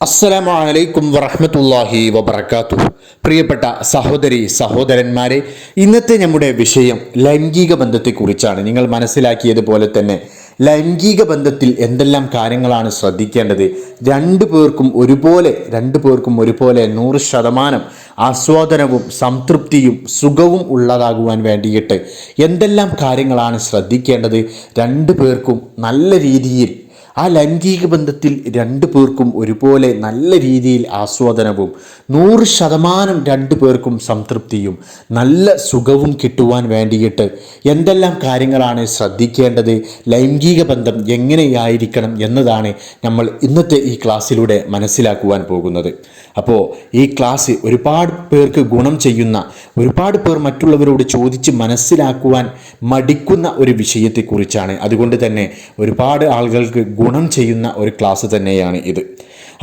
അസ്സലാമു അലൈക്കും വറഹ്മത്തുള്ളാഹി വബർക്കാത്തു പ്രിയപ്പെട്ട സഹോദരി സഹോദരന്മാരെ ഇന്നത്തെ നമ്മുടെ വിഷയം ലൈംഗിക ബന്ധത്തെക്കുറിച്ചാണ്. നിങ്ങൾ മനസ്സിലാക്കിയതുപോലെ തന്നെ ലൈംഗിക ബന്ധത്തിൽ എന്തെല്ലാം കാര്യങ്ങളാണ് ശ്രദ്ധിക്കേണ്ടത്? രണ്ടു പേർക്കും ഒരുപോലെ രണ്ടു പേർക്കും ഒരുപോലെ നൂറ് ശതമാനം ആസ്വാദനവും സംതൃപ്തിയും സുഖവും ഉള്ളതാകുവാൻ വേണ്ടിയിട്ട് എന്തെല്ലാം കാര്യങ്ങളാണ് ശ്രദ്ധിക്കേണ്ടത്? രണ്ടു പേർക്കും നല്ല രീതിയിൽ ആ ലൈംഗിക ബന്ധത്തിൽ രണ്ടു പേർക്കും ഒരുപോലെ നല്ല രീതിയിൽ ആസ്വാദനവും നൂറ് ശതമാനം രണ്ടു പേർക്കും സംതൃപ്തിയും നല്ല സുഖവും കിട്ടുവാൻ വേണ്ടിയിട്ട് എന്തെല്ലാം കാര്യങ്ങളാണ് ശ്രദ്ധിക്കേണ്ടത്? ലൈംഗിക ബന്ധം എങ്ങനെയായിരിക്കണം എന്നതാണ് നമ്മൾ ഇന്നത്തെ ഈ ക്ലാസ്സിലൂടെ മനസ്സിലാക്കുവാൻ പോകുന്നത്. അപ്പോൾ ഈ ക്ലാസ് ഒരുപാട് പേർക്ക് ഗുണം ചെയ്യുന്ന ഒരുപാട് പേർ മറ്റുള്ളവരോട് ചോദിച്ച് മനസ്സിലാക്കുവാൻ മടിക്കുന്ന ഒരു വിഷയത്തെക്കുറിച്ചാണ്. അതുകൊണ്ട് തന്നെ ഒരുപാട് ആളുകൾക്ക് ഗുണം ചെയ്യുന്ന ഒരു ക്ലാസ് തന്നെയാണ് ഇത്.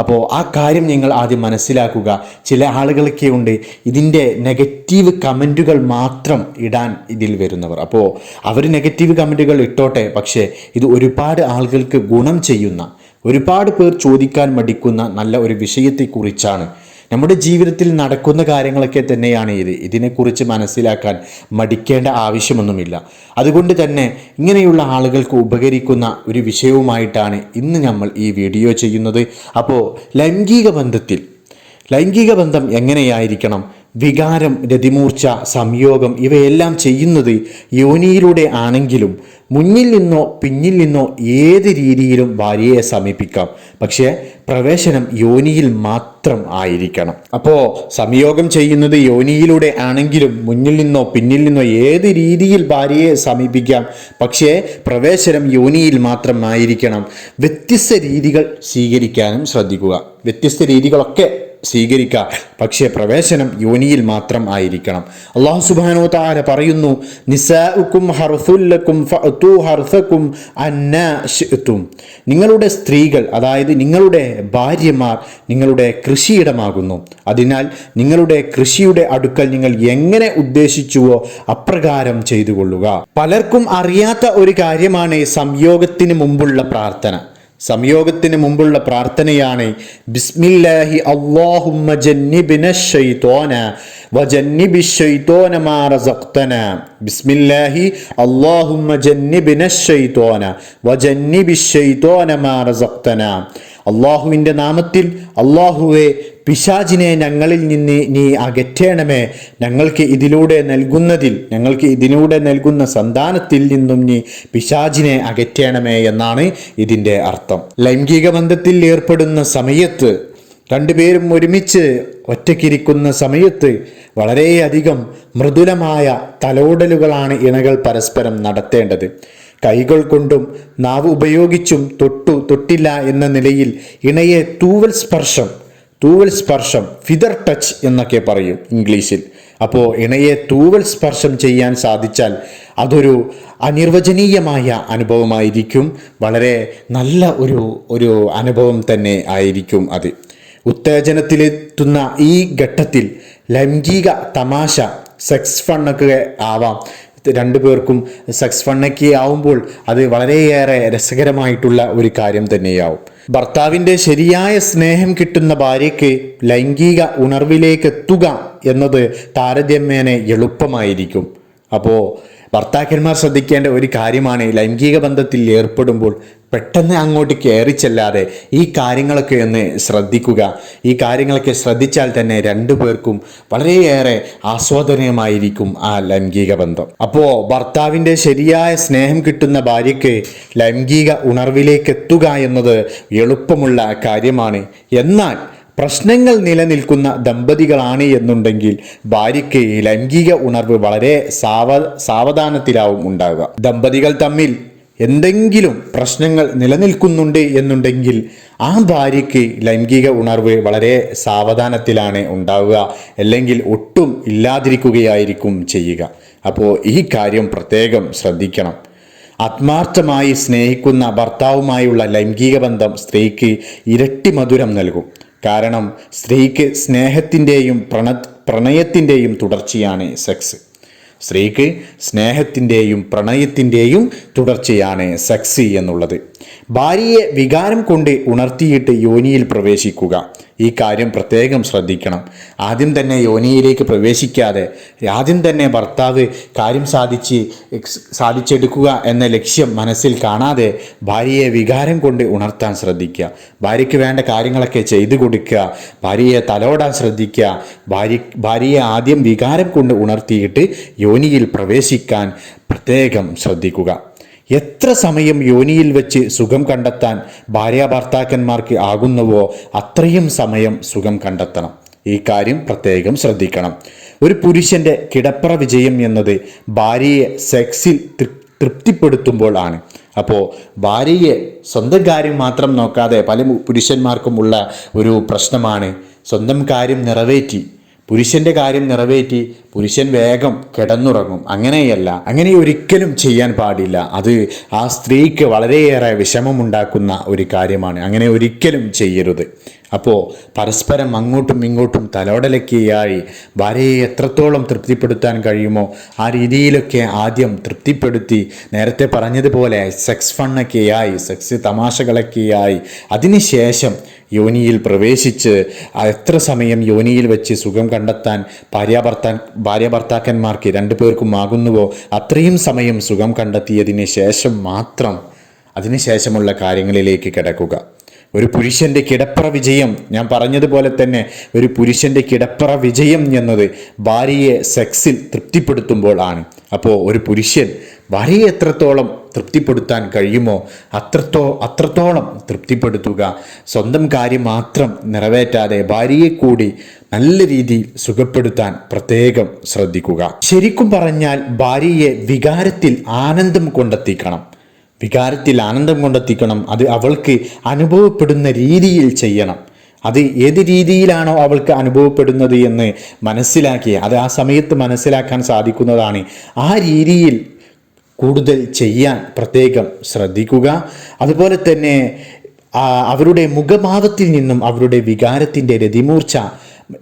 അപ്പോൾ ആ കാര്യം നിങ്ങൾ ആദ്യം മനസ്സിലാക്കുക. ചില ആളുകളൊക്കെ ഉണ്ട് ഇതിന്റെ നെഗറ്റീവ് കമന്റുകൾ മാത്രം ഇടാൻ ഇതിൽ വരുന്നവർ. അപ്പോൾ അവർ നെഗറ്റീവ് കമന്റുകൾ ഇട്ടോട്ടെ പക്ഷേ ഇത് ഒരുപാട് ആളുകൾക്ക് ഗുണം ചെയ്യുന്ന ഒരുപാട് പേർ ചോദിക്കാൻ മടിക്കുന്ന നല്ല ഒരു വിഷയത്തെക്കുറിച്ചാണ് നമ്മുടെ ജീവിതത്തിൽ നടക്കുന്ന കാര്യങ്ങളൊക്കെ തന്നെയാണ് ഇത്. ഇതിനെക്കുറിച്ച് മനസ്സിലാക്കാൻ മടിക്കേണ്ട ആവശ്യമൊന്നുമില്ല. അതുകൊണ്ട് തന്നെ ഇങ്ങനെയുള്ള ആളുകൾക്ക് ഉപകരിക്കുന്ന ഒരു വിഷയവുമായിട്ടാണ് ഇന്ന് നമ്മൾ ഈ വീഡിയോ ചെയ്യുന്നത്. അപ്പോൾ ലൈംഗിക ബന്ധത്തിൽ ലൈംഗിക ബന്ധം എങ്ങനെയായിരിക്കണം? വികാരം രതിമൂർച്ച സംയോഗം ഇവയെല്ലാം ചെയ്യുന്നത് യോനിയിലൂടെ ആണെങ്കിലും മുന്നിൽ നിന്നോ പിന്നിൽ നിന്നോ ഏത് രീതിയിലും ഭാര്യയെ സമീപിക്കാം. പക്ഷേ പ്രവേശനം യോനിയിൽ മാത്രം ആയിരിക്കണം. അപ്പോൾ സംയോഗം ചെയ്യുന്നത് യോനിയിലൂടെ ആണെങ്കിലും മുന്നിൽ നിന്നോ പിന്നിൽ നിന്നോ ഏത് രീതിയിൽ ഭാര്യയെ സമീപിക്കാം. പക്ഷേ പ്രവേശനം യോനിയിൽ മാത്രം ആയിരിക്കണം. വ്യത്യസ്ത രീതികൾ സ്വീകരിക്കാനും ശ്രദ്ധിക്കുക. വ്യത്യസ്ത രീതികളൊക്കെ സ്വീകരിക്കുക പക്ഷേ പ്രവേശനം യോനിയിൽ മാത്രം ആയിരിക്കണം. അള്ളാഹു സുബാനോ താര പറയുന്നു നിസാഉക്കും ഫഅതു നിങ്ങളുടെ സ്ത്രീകൾ അതായത് നിങ്ങളുടെ ഭാര്യമാർ നിങ്ങളുടെ കൃഷിയിടമാകുന്നു. അതിനാൽ നിങ്ങളുടെ കൃഷിയുടെ അടുക്കൽ നിങ്ങൾ എങ്ങനെ ഉദ്ദേശിച്ചുവോ അപ്രകാരം ചെയ്തു കൊള്ളുക പലർക്കും അറിയാത്ത ഒരു കാര്യമാണ് സംയോഗത്തിന് മുമ്പുള്ള പ്രാർത്ഥന. സംയോഗത്തിന് മുമ്പുള്ള പ്രാർത്ഥനയാണ്. ബിസ്മില്ലാഹി ബിസ്മില്ലാഹി അള്ളാഹുവിന്റെ നാമത്തിൽ അള്ളാഹുവെ പിശാചിനെ ഞങ്ങളിൽ നിന്ന് നീ അകറ്റേണമേ. ഞങ്ങൾക്ക് ഇതിലൂടെ നൽകുന്നതിൽ ഞങ്ങൾക്ക് ഇതിലൂടെ നൽകുന്ന സന്താനത്തിൽ നിന്നും നീ പിശാചിനെ അകറ്റേണമേ എന്നാണ് ഇതിന്റെ അർത്ഥം. ലൈംഗിക ബന്ധത്തിൽ ഏർപ്പെടുന്ന സമയത്ത് രണ്ടുപേരും ഒരുമിച്ച് ഒറ്റയ്ക്കിരിക്കുന്ന സമയത്ത് വളരെയധികം മൃദുലമായ തലോടലുകളാണ് ഇണകൾ പരസ്പരം നടത്തേണ്ടത്. കൈകൾ കൊണ്ടും നാവ് ഉപയോഗിച്ചും തൊട്ടു തൊട്ടില്ല എന്ന നിലയിൽ ഇണയെ തൂവൽ സ്പർശം തൂവൽ സ്പർശം ഫിദർ ടച്ച് എന്നൊക്കെ പറയും ഇംഗ്ലീഷിൽ. അപ്പോൾ ഇണയെ തൂവൽ സ്പർശം ചെയ്യാൻ സാധിച്ചാൽ അതൊരു അനിർവചനീയമായ അനുഭവമായിരിക്കും. വളരെ നല്ല ഒരു ഒരു അനുഭവം തന്നെ ആയിരിക്കും അത്. ഉത്തേജനത്തിലെത്തുന്ന ഈ ഘട്ടത്തിൽ ലൈംഗിക തമാശ സെക്സ് ഫണ്ണൊക്കെ ആവാം. രണ്ടു പേർക്കും സെക്സ് ഫണ്ണൊക്കെ ആവുമ്പോൾ അത് വളരെയേറെ രസകരമായിട്ടുള്ള ഒരു കാര്യം തന്നെയാവും. ഭർത്താവിന്റെ ശരിയായ സ്നേഹം കിട്ടുന്ന ഭാര്യയ്ക്ക് ലൈംഗിക ഉണർവിലേക്ക് എത്തുക എന്നത് താരതമ്യേന എളുപ്പമായിരിക്കും. അപ്പോൾ ഭർത്താക്കന്മാർ ശ്രദ്ധിക്കേണ്ട ഒരു കാര്യമാണ് ലൈംഗിക ബന്ധത്തിൽ ഏർപ്പെടുമ്പോൾ പെട്ടെന്ന് അങ്ങോട്ട് കയറി ചെല്ലാതെ ഈ കാര്യങ്ങളൊക്കെ ഒന്ന് ശ്രദ്ധിക്കുക. ഈ കാര്യങ്ങളൊക്കെ ശ്രദ്ധിച്ചാൽ തന്നെ രണ്ടു പേർക്കും വളരെയേറെ ആസ്വാദനീയമായിരിക്കും ആ ലൈംഗിക ബന്ധം. അപ്പോൾ ഭർത്താവിന്റെ ശരിയായ സ്നേഹം കിട്ടുന്ന ഭാര്യയ്ക്ക് ലൈംഗിക ഉണർവിലേക്ക് എത്തുക എന്നത് എളുപ്പമുള്ള കാര്യമാണ്. എന്നാൽ പ്രശ്നങ്ങൾ നിലനിൽക്കുന്ന ദമ്പതികളാണ് എന്നുണ്ടെങ്കിൽ ഭാര്യയ്ക്ക് ലൈംഗിക ഉണർവ് വളരെ സാവ സാവധാനത്തിലാവും ഉണ്ടാകുക ദമ്പതികൾ തമ്മിൽ എന്തെങ്കിലും പ്രശ്നങ്ങൾ നിലനിൽക്കുന്നുണ്ട് എന്നുണ്ടെങ്കിൽ ആ ഭാര്യയ്ക്ക് ലൈംഗിക ഉണർവ് വളരെ സാവധാനത്തിലാണ് ഉണ്ടാവുക. അല്ലെങ്കിൽ ഒട്ടും ഇല്ലാതിരിക്കുകയായിരിക്കും ചെയ്യുക. അപ്പോൾ ഈ കാര്യം പ്രത്യേകം ശ്രദ്ധിക്കണം. ആത്മാർത്ഥമായി സ്നേഹിക്കുന്ന ഭർത്താവുമായുള്ള ലൈംഗിക ബന്ധം സ്ത്രീക്ക് ഇരട്ടി മധുരം നൽകും. കാരണം സ്ത്രീക്ക് സ്നേഹത്തിന്റെയും പ്രണ പ്രണയത്തിന്റെയും തുടർച്ചയാണ് സെക്സ്. സ്ത്രീക്ക് സ്നേഹത്തിന്റെയും പ്രണയത്തിന്റെയും തുടർച്ചയാണ് സെക്സ് എന്നുള്ളത്. ഭാര്യയെ വികാരം കൊണ്ട് ഉണർത്തിയിട്ട് യോനിയിൽ പ്രവേശിക്കുക. ഈ കാര്യം പ്രത്യേകം ശ്രദ്ധിക്കണം. ആദ്യം തന്നെ യോനിയിലേക്ക് പ്രവേശിക്കാതെ ആദ്യം തന്നെ ഭർത്താവ് കാര്യം സാധിച്ച് സാധിച്ചെടുക്കുക എന്ന ലക്ഷ്യം മനസ്സിൽ കാണാതെ ഭാര്യയെ വികാരം കൊണ്ട് ഉണർത്താൻ ശ്രദ്ധിക്കുക. ഭാര്യയ്ക്ക് വേണ്ട കാര്യങ്ങളൊക്കെ ചെയ്തു കൊടുക്കുക. ഭാര്യയെ തലോടാൻ ശ്രദ്ധിക്കുക. ഭാര്യ ഭാര്യയെ ആദ്യം വികാരം കൊണ്ട് ഉണർത്തിയിട്ട് യോനിയിൽ പ്രവേശിക്കാൻ പ്രത്യേകം ശ്രദ്ധിക്കുക. എത്ര സമയം യോനിയിൽ വെച്ച് സുഖം കണ്ടെത്താൻ ഭാര്യ ഭർത്താക്കന്മാർക്ക് ആകുന്നുവോ അത്രയും സമയം സുഖം കണ്ടെത്തണം. ഈ കാര്യം പ്രത്യേകം ശ്രദ്ധിക്കണം. ഒരു പുരുഷന്റെ കിടപ്പറ വിജയം എന്നത് ഭാര്യയെ സെക്സിൽ തൃപ്തിപ്പെടുത്തുമ്പോൾ ആണ്. അപ്പോൾ ഭാര്യയെ സ്വന്തം കാര്യം മാത്രം നോക്കാതെ പല പുരുഷന്മാർക്കും ഉള്ള ഒരു പ്രശ്നമാണ്. സ്വന്തം കാര്യം നിറവേറ്റി പുരുഷന്റെ കാര്യം നിറവേറ്റി പുരുഷൻ വേഗം കിടന്നുറങ്ങും. അങ്ങനെയല്ല അങ്ങനെ ഒരിക്കലും ചെയ്യാൻ പാടില്ല. അത് ആ സ്ത്രീക്ക് വളരെയേറെ വിഷമമുണ്ടാക്കുന്ന ഒരു കാര്യമാണ്. അങ്ങനെ ഒരിക്കലും ചെയ്യരുത്. അപ്പോൾ പരസ്പരം അങ്ങോട്ടും ഇങ്ങോട്ടും തലോടലക്കിയായി ഭാര്യയെ എത്രത്തോളം തൃപ്തിപ്പെടുത്താൻ കഴിയുമോ ആ രീതിയിലൊക്കെ ആദ്യം തൃപ്തിപ്പെടുത്തി നേരത്തെ പറഞ്ഞതുപോലെ സെക്സ് ഫണ്ണൊക്കെയായി സെക്സ് തമാശകളൊക്കെയായി. അതിനുശേഷം യോനിയിൽ പ്രവേശിച്ച് എത്ര സമയം യോനിയിൽ വെച്ച് സുഖം കണ്ടെത്താൻ ഭാര്യാഭർത്താൻ ഭാര്യ ഭർത്താക്കന്മാർക്ക് രണ്ടു പേർക്കും ആകുന്നുവോ അത്രയും സമയം സുഖം കണ്ടെത്തിയതിന് ശേഷം മാത്രം അതിനുശേഷമുള്ള കാര്യങ്ങളിലേക്ക് കിടക്കുക. ഒരു പുരുഷന്റെ കിടപ്പറ വിജയം ഞാൻ പറഞ്ഞതുപോലെ തന്നെ ഒരു പുരുഷന്റെ കിടപ്പറ വിജയം എന്നത് ഭാര്യയെ സെക്സിൽ തൃപ്തിപ്പെടുത്തുമ്പോൾ ആണ്. അപ്പോൾ ഒരു പുരുഷൻ ഭാര്യയെ എത്രത്തോളം തൃപ്തിപ്പെടുത്താൻ കഴിയുമോ അത്രത്തോ അത്രത്തോളം തൃപ്തിപ്പെടുത്തുക. സ്വന്തം കാര്യം മാത്രം നിറവേറ്റാതെ ഭാര്യയെ കൂടി നല്ല രീതിയിൽ സുഖപ്പെടുത്താൻ പ്രത്യേകം ശ്രദ്ധിക്കുക. ശരിക്കും പറഞ്ഞാൽ ഭാര്യയെ വികാരത്തിൽ ആനന്ദം കൊണ്ടെത്തിക്കണം. വികാരത്തിൽ ആനന്ദം കൊണ്ടെത്തിക്കണം. അത് അവൾക്ക് അനുഭവപ്പെടുന്ന രീതിയിൽ ചെയ്യണം. അത് ഏത് രീതിയിലാണോ അവൾക്ക് അനുഭവപ്പെടുന്നത് എന്ന് മനസ്സിലാക്കി അത് ആ സമയത്ത് മനസ്സിലാക്കാൻ സാധിക്കുന്നതാണ്. ആ രീതിയിൽ കൂടുതൽ ചെയ്യാൻ പ്രത്യേകം ശ്രദ്ധിക്കുക. അതുപോലെ തന്നെ അവരുടെ മുഖഭാവത്തിൽ നിന്നും അവരുടെ വികാരത്തിന്റെ രതിമൂർച്ച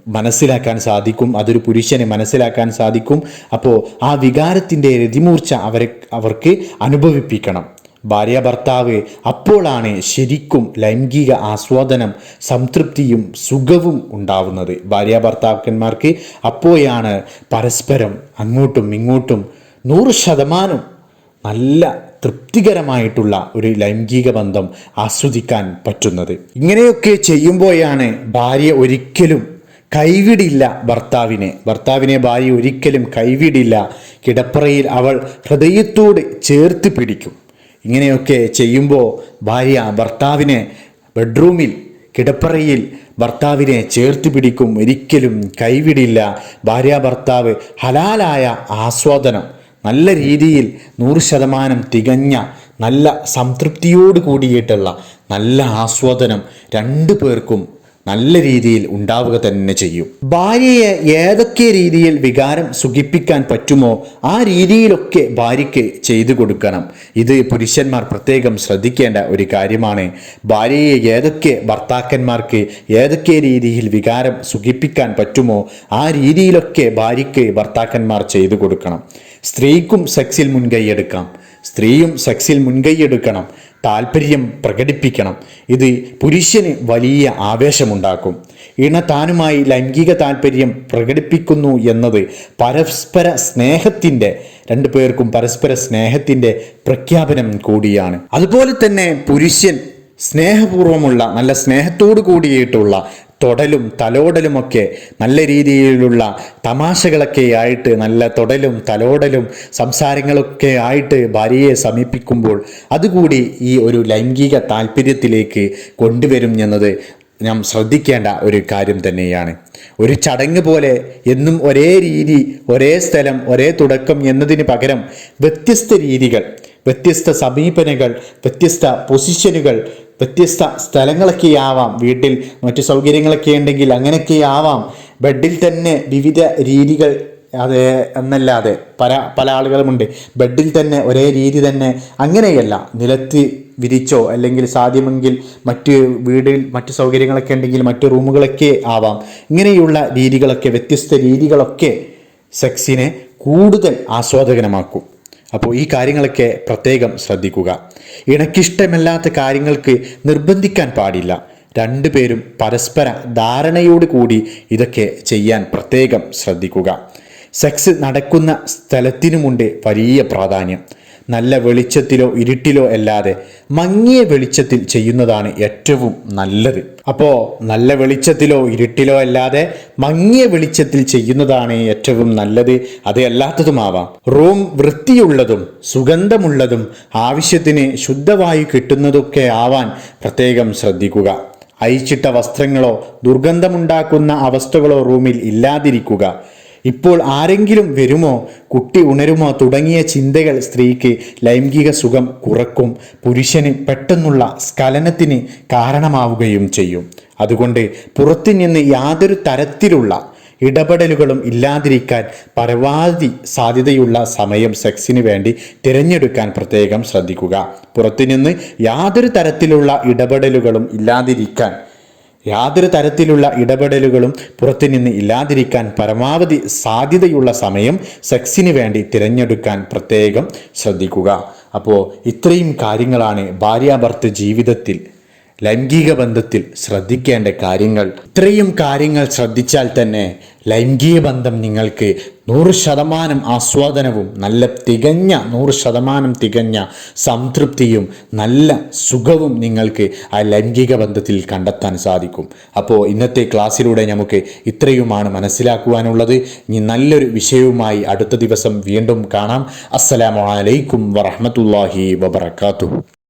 മനസ്സിലാക്കാൻ സാധിക്കും. അതൊരു പുരുഷനെ മനസ്സിലാക്കാൻ സാധിക്കും. അപ്പോൾ ആ വികാരത്തിന്റെ രതിമൂർച്ച അവരെ അവർക്ക് അനുഭവിപ്പിക്കണം. ഭാര്യ ഭർത്താവ് അപ്പോഴാണ് ശരിക്കും ലൈംഗിക ആസ്വാദനം സംതൃപ്തിയും സുഖവും ഉണ്ടാവുന്നത്. ഭാര്യ ഭർത്താക്കന്മാർക്ക് അപ്പോഴാണ് പരസ്പരം അങ്ങോട്ടും ഇങ്ങോട്ടും നൂറ് ശതമാനം നല്ല തൃപ്തികരമായിട്ടുള്ള ഒരു ലൈംഗിക ബന്ധം ആസ്വദിക്കാൻ പറ്റുന്നത്. ഇങ്ങനെയൊക്കെ ചെയ്യുമ്പോഴാണ് ഭാര്യ ഒരിക്കലും കൈവിടില്ല ഭർത്താവിനെ. ഭർത്താവിനെ ഭാര്യ ഒരിക്കലും കൈവിടില്ല. കിടപ്പറയിൽ അവൾ ഹൃദയത്തോട് ചേർത്ത് പിടിക്കും. ഇങ്ങനെയൊക്കെ ചെയ്യുമ്പോൾ ഭാര്യ ഭർത്താവിനെ ബെഡ്റൂമിൽ കിടപ്പറയിൽ ഭർത്താവിനെ ചേർത്ത് പിടിക്കും. ഒരിക്കലും കൈവിടില്ല. ഭാര്യ ഭർത്താവ് ഹലാലായ ആസ്വാദനം നല്ല രീതിയിൽ നൂറ് ശതമാനം തികഞ്ഞ നല്ല സംതൃപ്തിയോട് കൂടിയിട്ടുള്ള നല്ല ആസ്വാദനം രണ്ടു പേർക്കും നല്ല രീതിയിൽ ഉണ്ടാവുക തന്നെ ചെയ്യും. ഭാര്യയെ ഏതൊക്കെ രീതിയിൽ വികാരം സുഖിപ്പിക്കാൻ പറ്റുമോ ആ രീതിയിലൊക്കെ ഭാര്യയ്ക്ക് ചെയ്തു കൊടുക്കണം. ഇത് പുരുഷന്മാർ പ്രത്യേകം ശ്രദ്ധിക്കേണ്ട ഒരു കാര്യമാണ്. ഭാര്യയെ ഏതൊക്കെ ഭർത്താക്കന്മാർക്ക് ഏതൊക്കെ രീതിയിൽ വികാരം സുഖിപ്പിക്കാൻ പറ്റുമോ ആ രീതിയിലൊക്കെ ഭാര്യയ്ക്ക് ഭർത്താക്കന്മാർ ചെയ്തു കൊടുക്കണം. സ്ത്രീക്കും സെക്സിൽ മുൻകൈയെടുക്കാം സ്ത്രീയും സെക്സിൽ മുൻകൈയെടുക്കണം താല്പര്യം പ്രകടിപ്പിക്കണം. ഇത് പുരുഷന് വലിയ ആവേശമുണ്ടാക്കും. ഇണ താനുമായി ലൈംഗിക താല്പര്യം പ്രകടിപ്പിക്കുന്നു എന്നത് പരസ്പര സ്നേഹത്തിന്റെ രണ്ടു പേർക്കും പരസ്പര സ്നേഹത്തിന്റെ പ്രഖ്യാപനം കൂടിയാണ്. അതുപോലെ തന്നെ പുരുഷൻ സ്നേഹപൂർവമുള്ള നല്ല സ്നേഹത്തോടു കൂടിയിട്ടുള്ള തൊടലും തലോടലുമൊക്കെ നല്ല രീതിയിലുള്ള തമാശകളൊക്കെ ആയിട്ട് നല്ല തൊടലും തലോടലും സംസാരങ്ങളൊക്കെ ആയിട്ട് ഭാര്യയെ സമീപിക്കുമ്പോൾ അതുകൂടി ഈ ഒരു ലൈംഗിക താല്പര്യത്തിലേക്ക് കൊണ്ടുവരും എന്നത് നാം ശ്രദ്ധിക്കേണ്ട ഒരു കാര്യം തന്നെയാണ്. ഒരു ചടങ്ങ് പോലെ എന്നും ഒരേ രീതി ഒരേ സ്ഥലം ഒരേ തുടക്കം എന്നതിന് പകരം വ്യത്യസ്ത രീതികൾ വ്യത്യസ്ത സമീപനങ്ങൾ വ്യത്യസ്ത പൊസിഷനുകൾ വ്യത്യസ്ത സ്ഥലങ്ങളൊക്കെ ആവാം. വീട്ടിൽ മറ്റു സൗകര്യങ്ങളൊക്കെ ഉണ്ടെങ്കിൽ അങ്ങനെയൊക്കെ ആവാം. ബെഡിൽ തന്നെ വിവിധ രീതികൾ അത് എന്നല്ലാതെ പല പല ആളുകളുമുണ്ട് ബെഡിൽ തന്നെ ഒരേ രീതി തന്നെ അങ്ങനെയല്ല. നിലത്ത് വിരിച്ചോ അല്ലെങ്കിൽ സാധ്യമെങ്കിൽ മറ്റ് വീടിൽ മറ്റ് സൗകര്യങ്ങളൊക്കെ ഉണ്ടെങ്കിൽ മറ്റ് റൂമുകളൊക്കെ ആവാം. ഇങ്ങനെയുള്ള രീതികളൊക്കെ വ്യത്യസ്ത രീതികളൊക്കെ സെക്സിനെ കൂടുതൽ ആസ്വാദകരമാക്കും. അപ്പോൾ ഈ കാര്യങ്ങളൊക്കെ പ്രത്യേകം ശ്രദ്ധിക്കുക. ഇണക്കിഷ്ടമല്ലാത്ത കാര്യങ്ങൾക്ക് നിർബന്ധിക്കാൻ പാടില്ല. രണ്ടുപേരും പരസ്പര ധാരണയോട് കൂടി ഇതൊക്കെ ചെയ്യാൻ പ്രത്യേകം ശ്രദ്ധിക്കുക. സെക്സ് നടക്കുന്ന സ്ഥലത്തിനുമുണ്ട് വലിയ പ്രാധാന്യം. നല്ല വെളിച്ചത്തിലോ ഇരുട്ടിലോ അല്ലാതെ മങ്ങിയ വെളിച്ചത്തിൽ ചെയ്യുന്നതാണ് ഏറ്റവും നല്ലത്. അപ്പോൾ നല്ല വെളിച്ചത്തിലോ ഇരുട്ടിലോ അല്ലാതെ മങ്ങിയ വെളിച്ചത്തിൽ ചെയ്യുന്നതാണ് ഏറ്റവും നല്ലത്. അത് അല്ലാത്തതുമാവാം. റൂം വൃത്തിയുള്ളതും സുഗന്ധമുള്ളതും ആവശ്യത്തിന് ശുദ്ധവായു കിട്ടുന്നതൊക്കെ ആവാൻ പ്രത്യേകം ശ്രദ്ധിക്കുക. അയച്ചിട്ട വസ്ത്രങ്ങളോ ദുർഗന്ധമുണ്ടാക്കുന്ന അവസ്ഥകളോ റൂമിൽ ഇല്ലാതിരിക്കുക. ഇപ്പോൾ ആരെങ്കിലും വരുമോ? കുട്ടി ഉണരുമോ? തുടങ്ങിയ ചിന്തകൾ സ്ത്രീക്ക് ലൈംഗിക സുഖം കുറക്കും. പുരുഷന് പെട്ടെന്നുള്ള സ്ഖലനത്തിന് കാരണമാവുകയും ചെയ്യും. അതുകൊണ്ട് പുറത്തു നിന്ന് യാതൊരു തരത്തിലുള്ള ഇടപെടലുകളും ഇല്ലാതിരിക്കാൻ പരമാവധി സാധ്യതയുള്ള സമയം സെക്സിന് വേണ്ടി തിരഞ്ഞെടുക്കാൻ പ്രത്യേകം ശ്രദ്ധിക്കുക. പുറത്തുനിന്ന് യാതൊരു തരത്തിലുള്ള ഇടപെടലുകളും ഇല്ലാതിരിക്കാൻ യാതൊരു തരത്തിലുള്ള ഇടപെടലുകളും പുറത്തുനിന്ന് ഇല്ലാതിരിക്കാൻ പരമാവധി സാധ്യതയുള്ള സമയം സെക്സിന് വേണ്ടി തിരഞ്ഞെടുക്കാൻ പ്രത്യേകം ശ്രദ്ധിക്കുക. അപ്പോൾ ഇത്രയും കാര്യങ്ങളാണ് ഭാര്യാഭർത്തൃ ജീവിതത്തിൽ ലൈംഗിക ബന്ധത്തിൽ ശ്രദ്ധിക്കേണ്ട കാര്യങ്ങൾ. ഇത്രയും കാര്യങ്ങൾ ശ്രദ്ധിച്ചാൽ തന്നെ ലൈംഗിക ബന്ധം നിങ്ങൾക്ക് നൂറ് ശതമാനം ആസ്വാദനവും നല്ല തികഞ്ഞ നൂറ് ശതമാനം തികഞ്ഞ സംതൃപ്തിയും നല്ല സുഖവും നിങ്ങൾക്ക് ആ ലൈംഗിക ബന്ധത്തിൽ കണ്ടെത്താൻ സാധിക്കും. അപ്പോൾ ഇന്നത്തെ ക്ലാസ്സിലൂടെ നമുക്ക് ഇത്രയുമാണ് മനസ്സിലാക്കുവാനുള്ളത്. ഇനി നല്ലൊരു വിഷയവുമായി അടുത്ത ദിവസം വീണ്ടും കാണാം. അസ്സലാമലൈക്കും അലൈക്കും വറഹ്മത്തുള്ളാഹി വബറകാതുഹു.